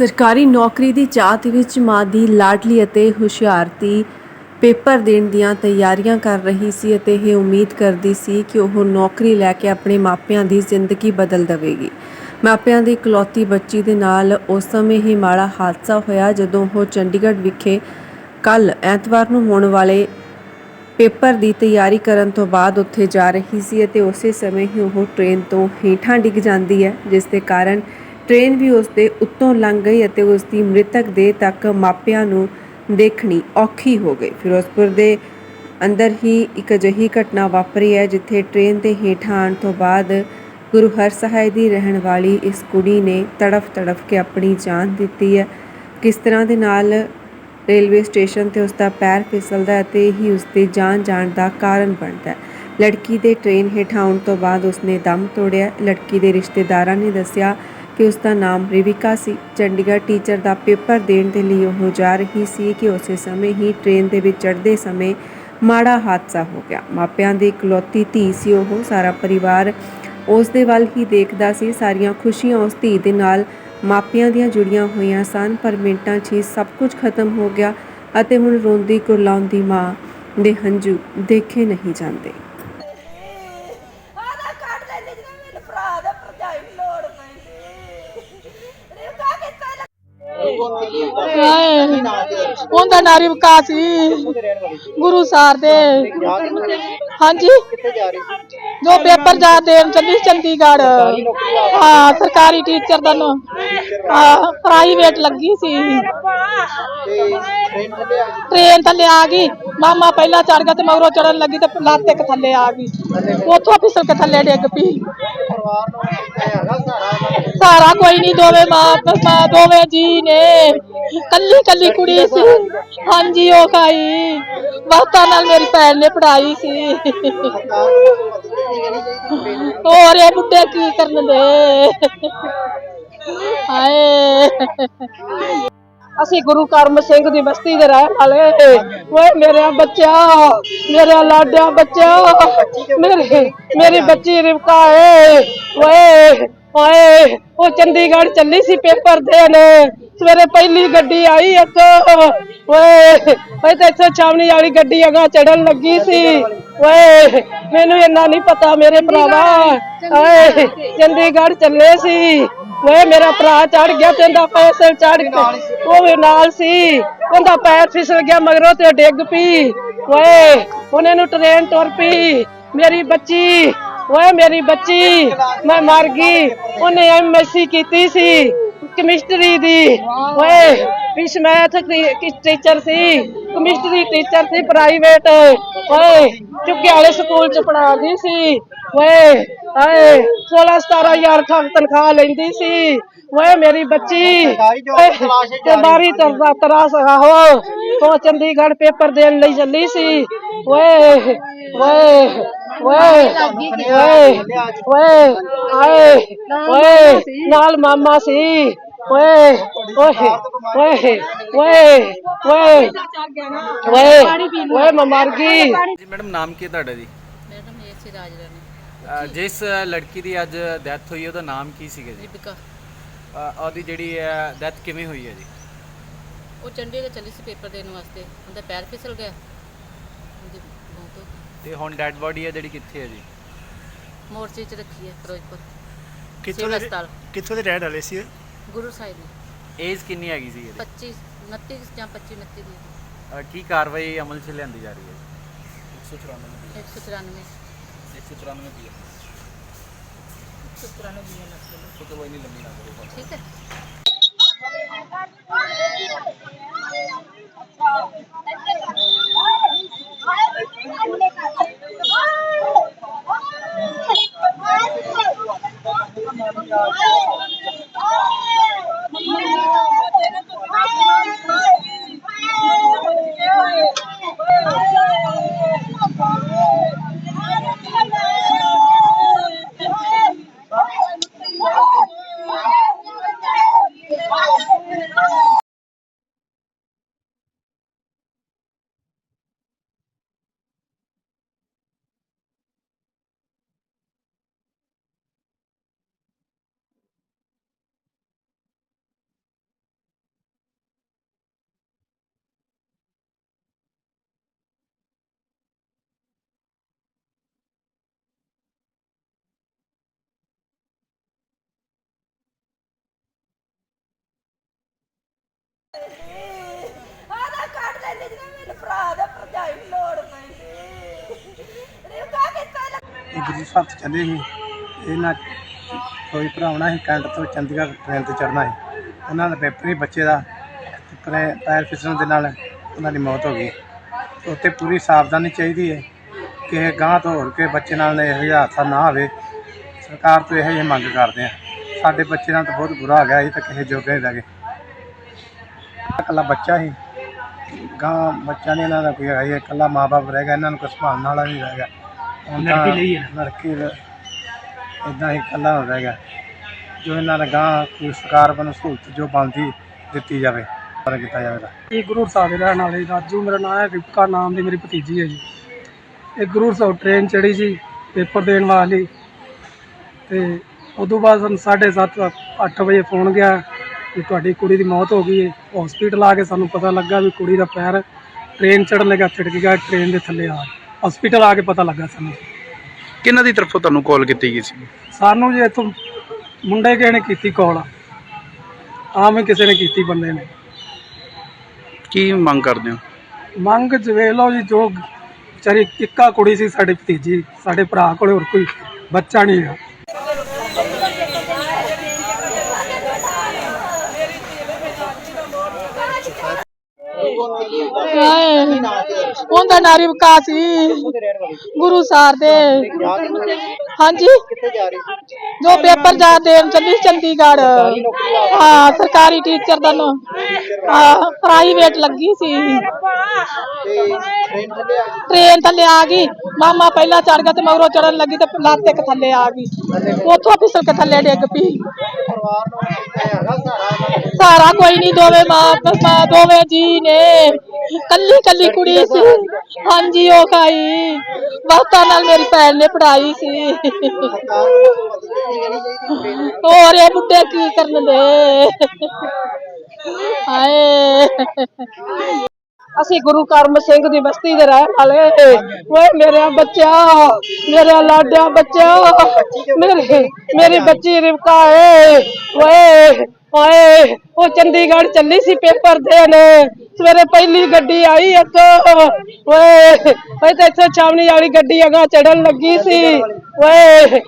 ਸਰਕਾਰੀ ਨੌਕਰੀ ਦੀ ਚਾਹਤ ਵਿੱਚ ਮਾਂ ਦੀ ਲਾਡਲੀ ਅਤੇ ਹੁਸ਼ਿਆਰਤੀ ਪੇਪਰ ਦੇਣ ਦੀਆਂ ਤਿਆਰੀਆਂ ਕਰ ਰਹੀ ਸੀ ਅਤੇ ਇਹ ਉਮੀਦ ਕਰਦੀ ਸੀ ਕਿ ਉਹ ਨੌਕਰੀ ਲੈ ਕੇ ਆਪਣੇ ਮਾਪਿਆਂ ਦੀ ਜ਼ਿੰਦਗੀ ਬਦਲ ਦੇਵੇਗੀ। ਮਾਪਿਆਂ ਦੀ ਇਕਲੌਤੀ ਬੱਚੀ ਦੇ ਨਾਲ ਉਸ ਸਮੇਂ ਹੀ ਮਾੜਾ ਹਾਦਸਾ ਹੋਇਆ ਜਦੋਂ ਉਹ ਚੰਡੀਗੜ੍ਹ ਵਿਖੇ ਕੱਲ ਐਤਵਾਰ ਨੂੰ ਹੋਣ ਵਾਲੇ ਪੇਪਰ ਦੀ ਤਿਆਰੀ ਕਰਨ ਤੋਂ ਬਾਅਦ ਉੱਥੇ ਜਾ ਰਹੀ ਸੀ ਅਤੇ ਉਸੇ ਸਮੇਂ ਹੀ ਉਹ ਟ੍ਰੇਨ ਤੋਂ ਹੇਠਾਂ ਡਿੱਗ ਜਾਂਦੀ ਹੈ, ਜਿਸ ਦੇ ਕਾਰਨ ਟ੍ਰੇਨ ਵੀ ਉਸ ਦੇ ਉੱਤੋਂ ਲੰਘ ਗਈ ਅਤੇ ਉਸ ਦੀ ਮ੍ਰਿਤਕ ਦੇਹ ਤੱਕ ਮਾਪਿਆਂ ਨੂੰ ਦੇਖਣੀ ਔਖੀ ਹੋ ਗਈ। ਫਿਰੋਜ਼ਪੁਰ ਦੇ ਅੰਦਰ ਹੀ ਇੱਕ ਅਜਿਹੀ ਘਟਨਾ ਵਾਪਰੀ ਹੈ, ਜਿੱਥੇ ਟ੍ਰੇਨ ਦੇ ਹੇਠਾਂ ਆਉਣ ਤੋਂ ਬਾਅਦ ਗੁਰੂ ਹਰ ਹਰਸਹਾਏ ਦੀ ਰਹਿਣ ਵਾਲੀ ਇਸ ਕੁੜੀ ਨੇ ਤੜਫ ਤੜਫ ਕੇ ਆਪਣੀ ਜਾਨ ਦਿੱਤੀ ਹੈ। ਕਿਸ ਤਰ੍ਹਾਂ ਦੇ ਨਾਲ ਰੇਲਵੇ ਸਟੇਸ਼ਨ ਤੇ ਉਸ ਦਾ ਪੈਰ ਫਿਸਲਦਾ ਅਤੇ ਹੀ ਉਸ ਦੇ ਜਾਨ ਜਾਣ ਦਾ ਕਾਰਨ ਬਣਦਾ ਹੈ। ਲੜਕੀ ਦੇ ਟ੍ਰੇਨ ਹੇਠਾਂ ਆਉਣ ਤੋਂ ਬਾਅਦ ਉਸਨੇ ਦਮ ਤੋੜਿਆ। ਲੜਕੀ ਦੇ ਰਿਸ਼ਤੇਦਾਰਾਂ ਨੇ ਦੱਸਿਆ ਕਿ ਉਸ ਦਾ ਨਾਮ ਰਿਵਿਕਾ ਸੀ। ਚੰਡੀਗੜ੍ਹ ਟੀਚਰ ਦਾ ਪੇਪਰ ਦੇਣ ਦੇ ਲਈ ਉਹ ਜਾ ਰਹੀ ਸੀ ਕਿ ਉਸੇ ਸਮੇਂ ਹੀ ਟ੍ਰੇਨ ਦੇ ਵਿੱਚ ਚੜ੍ਹਦੇ ਸਮੇਂ ਮਾੜਾ ਹਾਦਸਾ ਹੋ ਗਿਆ। ਮਾਪਿਆਂ ਦੀ ਇਕਲੌਤੀ ਧੀ ਸੀ ਉਹ। ਸਾਰਾ ਪਰਿਵਾਰ ਉਸ ਦੇ ਵੱਲ ਹੀ ਦੇਖਦਾ ਸੀ। ਸਾਰੀਆਂ ਖੁਸ਼ੀਆਂ ਉਸ ਧੀ ਦੇ ਨਾਲ ਮਾਪਿਆਂ ਦੀਆਂ ਜੁੜੀਆਂ ਹੋਈਆਂ ਸਨ, ਪਰ ਮਿੰਟਾਂ 'ਚ ਹੀ ਸਭ ਕੁਝ ਖਤਮ ਹੋ ਗਿਆ ਅਤੇ ਹੁਣ ਰੋਂਦੀ ਕੁਰਲਾਉਂਦੀ ਮਾਂ ਦੇ ਹੰਝੂ ਦੇਖੇ ਨਹੀਂ ਜਾਂਦੇ ਆਧਾਰ ਕਾਰਡ ਲੈ ਲਈ ਜਿਹਨੇ ਮੈਨੂੰ ਭਰਾ ਦਾ ਭਰਜਾਈ ਨੂੰ ਲੋੜ ਪੈਂਦੀ ਰਿਵਕਾ ਕਿੱਥੇ ਲੱਗ ਹਾਏ ਉਹਦਾ ਨਾਂ ਰਿਵਕਾ ਸੀ ਗੁਰੂ ਸਾਰ ਦੇ ਹਾਂਜੀ ਜੋ ਪੇਪਰ ਜਾ ਦੇਣ ਚੱਲੀ ਸੀ ਚੰਡੀਗੜ੍ਹ ਹਾਂ ਸਰਕਾਰੀ ਟੀਚਰ ਦਾ ਨਾਮ ਹਾਂ ਪ੍ਰਾਈਵੇਟ ਲੱਗੀ ਸੀ ਟ੍ਰੇਨ ਥੱਲੇ ਆ ਗਈ ਮਾਮਾ ਪਹਿਲਾਂ ਚੜ ਗਿਆ ਤੇ ਮਗਰੋਂ ਚੜਨ ਲੱਗੀ ਤੇ ਲੱਤ ਇੱਕ ਥੱਲੇ ਆ ਗਈ ਉੱਥੋਂ ਫਿਸਲ ਕੇ ਥੱਲੇ ਡਿੱਗ ਪਈ ਸਾਰਾ ਕੋਈ ਨਹੀਂ ਦੋਵੇਂ ਮਾਂ ਮਾਂ ਦੋਵੇਂ ਜੀ ਨੇ ਕੱਲੀ ਕੱਲੀ ਕੁੜੀ ਸੀ। ਹਾਂਜੀ ਉਹ ਖਾਈ। ਵਕਤਾਂ ਨਾਲ ਮੇਰੀ ਭੈਣ ਨੇ ਪੜਾਈ ਸੀ। ਹੋਰ ਇਹ ਬੁੱਢੇ ਕੀ ਕਰਨ ਦੇ? ਹਾਏ। ਅਸੀਂ ਗੁਰੂ ਕਰਮ ਸਿੰਘ ਦੀ ਬਸਤੀ ਦੇ ਰਹਿਣ ਵਾਲੇ। ਓਏ ਮੇਰੇ ਬੱਚਾ ਮੇਰੇ ਲਾਡਿਆ ਬੱਚਾ ਮੇਰੇ ਮੇਰੀ ਬੱਚੀ ਰਿਵਕਾ ਏ। ਓਏ। ਓਏ ਉਹ ਚੰਡੀਗੜ੍ਹ ਚੱਲੀ ਸੀ ਪੇਪਰ ਦੇਣ। ਸਵੇਰੇ ਪਹਿਲੀ ਗੱਡੀ ਆਈ ਇੱਕ। ਓਏ ਓਏ ਤੇ ਇੱਥੇ ਛਾਵਣੀ ਵਾਲੀ ਗੱਡੀ ਅਗਾ ਚੜਨ ਲੱਗੀ ਸੀ। ਓਏ ਮੈਨੂੰ ਇੰਨਾ ਨਹੀਂ ਪਤਾ ਮੇਰੇ ਭਰਾਵਾ। ਓਏ ਚੰਡੀਗੜ੍ਹ ਚੱਲੇ ਸੀ। ਓਏ ਮੇਰਾ ਭਰਾ ਚੜ ਗਿਆ ਤੇ ਉਹਦਾ ਪੈਸਲ ਚੜ ਗਿਆ ਉਹ ਵੀ ਨਾਲ ਸੀ। ਉਹਦਾ ਪੈਰ ਫਿਸਲ ਗਿਆ ਮਗਰੋਂ ਤੇ ਡਿੱਗ ਪਈ। ਓਏ ਉਹਨੇ ਨੂੰ ਟ੍ਰੇਨ ਤੁਰ ਪਈ। ਮੇਰੀ ਬੱਚੀ ਓਏ ਮੇਰੀ ਬੱਚੀ, ਮੈਂ ਮਰ ਗਈ। ਉਹਨੇ ਐਮਐਸਸੀ ਕੀਤੀ ਸੀ ਕੈਮਿਸਟਰੀ ਦੀ। ਓਏ ਵਿਸ਼ ਮੈਥ ਕਿਸ ਟੀਚਰ ਸੀ? ਕੈਮਿਸਟਰੀ ਟੀਚਰ ਸੀ ਪ੍ਰਾਈਵੇਟ ਓਏ, ਚੁੱਕੇ ਵਾਲੇ ਸਕੂਲ ਚ ਪੜਾਉਂਦੀ ਸੀ। ਓਏ, ਹਾਏ 16 17000 ਤਨਖਾਹ ਲੈਂਦੀ ਸੀ। ਓਏ ਮੇਰੀ ਬੱਚੀ ਓਏ, ਤੇ ਬਾਰੀ ਤਰਦਾ ਤਰਾਸ ਆਹੋ ਉਹ ਚੰਡੀਗੜ੍ਹ ਪੇਪਰ ਦੇਣ ਲਈ ਚੱਲੀ ਸੀ ਓਏ ਓਏ ਓਏ ਓਏ ਓਏ ਆਏ ਓਏ ਨਾਲ ਮਾਮਾ ਸੀ ਓਏ ਓਏ ਓਏ ਓਏ ਓਏ ਓਏ ਓਏ ਮੈਂ ਮਰ ਗਈ ਜੀ ਮੈਡਮ ਨਾਮ ਕੀ ਤੁਹਾਡਾ ਜੀ ਮੇਰਾ ਨਾਮ ਏਸੀ ਰਾਜ ਰਾਣੀ ਜਿਸ ਲੜਕੀ ਦੀ ਅੱਜ ਡੈਥ ਹੋਈ ਉਹਦਾ ਨਾਮ ਕੀ ਸੀਗਾ ਜੀ ਦੀਪਿਕਾ ਅ, ਉਹਦੀ ਜਿਹੜੀ ਡੈਥ ਕਿਵੇਂ ਹੋਈ ਹੈ ਜੀ? ਉਹ ਚੰਡੀਗੜ੍ਹ ਚੱਲੀ ਸੀ ਪੇਪਰ ਦੇਣ ਵਾਸਤੇ। ਉਹਦਾ ਪੈਰ ਫਿਸਲ ਗਿਆ। ਉਹਦੀ ਮੌਤ ਹੋ ਗਈ। ਤੇ ਹੁਣ ਡੈਡ ਬੋਡੀ ਹੈ ਜਿਹੜੀ ਕਿੱਥੇ ਹੈ ਜੀ? ਮੋਰਚੇ 'ਚ ਰੱਖੀ ਹੈ ਫਿਰੋਜ਼ਪੁਰ। ਕਿੱਥੋਂ ਸਿਵਲ ਦੇ ਹਸਪਤਾਲ। ਕਿੱਥੋਂ ਦੇ ਰਹਿਣ ਵਾਲੇ ਸੀ ਇਹ? ਗੁਰੂ ਸਾਹਿਬ ਨੇ ਏਜ ਕਿੰਨੀ ਹੈਗੀ ਸੀ ਇਹਦੀ? 25 29 ਜਾਂ 25 29 ਦੀ ਅ, ਕੀ ਕਾਰਵਾਈ ਅਮਲ 'ਚ ਲਿਆਂਦੀ ਜਾ ਰਹੀ ਹੈ 194 ਠੀਕ ਹੈ Thank you. ਪੈਂਦੀ ਜਦੋਂ ਮੇਰੇ ਭਰਾ ਦੇ ਭਰਜਾਈ ਨੂੰ ਲੋੜ ਪੈਂਦੀ ਰਿਕਾ ਕਿੱਥੇ ਲੱਗ ਇਹ ਗੁਰੂ ਸਾਹਿਬ ਤੋਂ ਚੱਲੇ ਸੀ। ਇਹਨਾਂ ਕੋਈ ਭਰਾਉਣਾ ਸੀ, ਕੈਂਟ ਤੋਂ ਚੰਡੀਗੜ੍ਹ ਟ੍ਰੇਨ ਤੇ ਚੜਨਾ ਸੀ। ਉਹਨਾਂ ਦਾ ਪੇਪਰ ਹੀ ਬੱਚੇ ਦਾ। ਤੇ ਪਰੇ- ਪੈਰ ਫਿਸਲਣ ਦੇ ਨਾਲ ਉਹਨਾਂ ਦੀ ਮੌਤ ਹੋ ਗਈ। ਉੱਤੇ ਪੂਰੀ ਸਾਵਧਾਨੀ ਚਾਹੀਦੀ ਹੈ। ਕਿ ਗਾਂ ਤੋਂ ਹੋਰ ਕੇ ਬੱਚੇ ਨਾਲ ਇਹੋ ਜਿਹਾ ਹਾਦਸਾ ਨਾ ਹੋਵੇ। ਸਰਕਾਰ ਤੋਂ ਇਹੋ ਜਿਹੀ ਮੰਗ ਕਰਦੇ ਆ ਸਾਡੇ ਬੱਚੇ ਨਾਲ ਤਾਂ ਬਹੁਤ ਬੁਰਾ ਹੋ। ਗਿਆ ਇਹ ਤਾਂ ਕਿਸੇ ਜੋਗੇ ਨਹੀਂ ਰਹਿ ਗਏ। ਇਕੱਲਾ ਬੱਚਾ ਸੀ। ਗਾਂ ਬੱਚਾ ਨਹੀਂ ਇਹਨਾਂ ਦਾ ਕੋਈ ਹੈਗਾ ਸੀ ਇਕੱਲਾ ਮਾਪੇ ਰਹਿ ਗਿਆ ਇਹਨਾਂ ਨੂੰ ਕੋਈ ਸੰਭਾਲਣ ਵਾਲਾ ਨਹੀਂ ਰਹਿ ਗਿਆ। ਲੜਕੀ ਲਈ ਹੈ ਲੜਕੀ ਇਦਾਂ ਹੀ ਇਕੱਲਾ ਹੋ ਰਹਿ ਗਿਆ। ਜੋ ਇਹਨਾਂ ਦਾ ਗਾਂ ਕੋਈ ਸਰਕਾਰ ਵੱਲੋਂ ਸਹੂਲਤ ਜੋ ਬਣਦੀ ਦਿੱਤੀ ਜਾਵੇ ਪਰ ਕੀਤਾ ਜਾਵੇਗਾ। ਇਹ ਗੁਰੂ ਸਾਹਿਬ ਦੇ ਰਹਿਣ ਵਾਲੇ ਰਾਜੂ ਮੇਰਾ ਨਾਮ ਹੈ ਰਿਪਕਾ ਨਾਮ ਦੀ ਮੇਰੀ ਭਤੀਜੀ ਹੈ ਜੀ। ਇਹ ਗੁਰੂ ਸਾਹਿਬ ਟ੍ਰੇਨ ਚੜੀ ਸੀ ਪੇਪਰ ਦੇਣ ਵਾਲੀ ਤੇ ਉਦੋਂ ਬਾਅਦ ਸਾਨੂੰ 7:30 8 ਵਜੇ ਫੋਨ ਗਿਆ। ਕਿ ਤੁਹਾਡੀ ਕੁੜੀ ਦੀ ਮੌਤ ਹੋ ਗਈ ਹੈ। ਹਸਪੀਟਲ ਆ ਕੇ ਸਾਨੂੰ ਪਤਾ ਲੱਗਾ ਵੀ ਕੁੜੀ ਦਾ ਪੈਰ ਟ੍ਰੇਨ ਚੜਨ ਲੱਗਾ ਛਿੜਕ ਗਿਆ ਟ੍ਰੇਨ ਦੇ ਥੱਲੇ ਆ। ਹਸਪੀਟਲ ਆ ਕੇ ਪਤਾ ਲੱਗਾ ਸਾਨੂੰ। ਕਿਹਨਾਂ ਦੀ ਤਰਫੋਂ ਤੁਹਾਨੂੰ ਕਾਲ ਕੀਤੀ ਗਈ ਸੀ? ਸਾਨੂੰ ਜੀ ਇੱਥੋਂ ਮੁੰਡੇ ਕਿਸੇ ਨੇ ਕੀਤੀ ਕਾਲ ਆਮ ਹੀ ਕਿਸੇ ਨੇ ਕੀਤੀ ਬੰਦੇ ਨੇ। ਕੀ ਮੰਗ ਕਰਦੇ ਹੋ? ਮੰਗ ਜਵੇ ਲਓ ਜੀ ਜੋ ਵਿਚਾਰੀ ਇੱਕਾ ਕੁੜੀ ਸੀ ਸਾਡੀ ਭਤੀਜੀ ਸਾਡੇ ਭਰਾ ਕੋਲੇ ਹੋਰ ਕੋਈ ਬੱਚਾ ਨਹੀਂ ਹੈ ਉਹਦਾ ਨਾਂ ਰਿਵਕਾ ਸੀ ਗੁਰੂ ਸਾਰ ਦੇ ਹਾਂਜੀ ਜੋ ਪੇਪਰ ਜਾ ਦੇਣ ਚੱਲੀ ਸੀ ਚੰਡੀਗੜ੍ਹ ਹਾਂ ਸਰਕਾਰੀ ਟੀਚਰ ਦਾ ਨਾਂ ਹਾਂ ਪ੍ਰਾਈਵੇਟ ਲੱਗੀ ਸੀ ਟ੍ਰੇਨ ਥੱਲੇ ਆ ਗਈ ਮਾਮਾ ਪਹਿਲਾਂ ਚੜ ਗਿਆ ਤੇ ਮਗਰੋਂ ਚੜਨ ਲੱਗੀ ਤੇ ਲੱਤ ਇੱਕ ਥੱਲੇ ਆ ਗਈ ਉੱਥੋਂ ਫਿਸਲ ਕੇ ਥੱਲੇ ਡਿੱਗ ਪਈ ਸਾਰਾ ਕੋਈ ਨਹੀਂ ਦੋਵੇਂ ਮਾਂ ਮਾਂ ਦੋਵੇਂ ਜੀ ਨੇ ਕੱਲੀ ਕੱਲੀ ਕੁੜੀ ਸੀ। ਹਾਂਜੀ ਉਹ ਖਾਈ। ਬਹੁਤਾ ਨਾਲ ਮੇਰੀ ਭੈਣ ਨੇ ਪੜਾਈ ਸੀ। ਹੋਰ ਇਹ ਬੁੱਢੇ ਕੀ ਕਰਨ ਦੇ? ਹਾਏ। ਅਸੀਂ ਗੁਰੂ ਕਰਮ ਸਿੰਘ ਦੀ ਬਸਤੀ ਦੇ ਰਹਿਣ ਵਾਲੇ। ਓਏ ਮੇਰੇ ਬੱਚਾ ਮੇਰੇ ਲਾਡਿਆ ਬੱਚਾ ਮੇਰੇ ਮੇਰੀ ਬੱਚੀ ਰਿਵਕਾ ਏ। ਓਏ ਓਏ ਉਹ ਚੰਡੀਗੜ੍ਹ ਚੱਲੀ ਸੀ ਪੇਪਰ ਦੇਣ। ਸਵੇਰੇ ਪਹਿਲੀ ਗੱਡੀ ਆਈ ਇੱਥੋਂ ਓਏ ਓਏ ਤੇ ਇੱਥੇ ਛਾਵਣੀ ਵਾਲੀ ਗੱਡੀ ਅਗਾ ਚੜਨ ਲੱਗੀ ਸੀ। ਓਏ।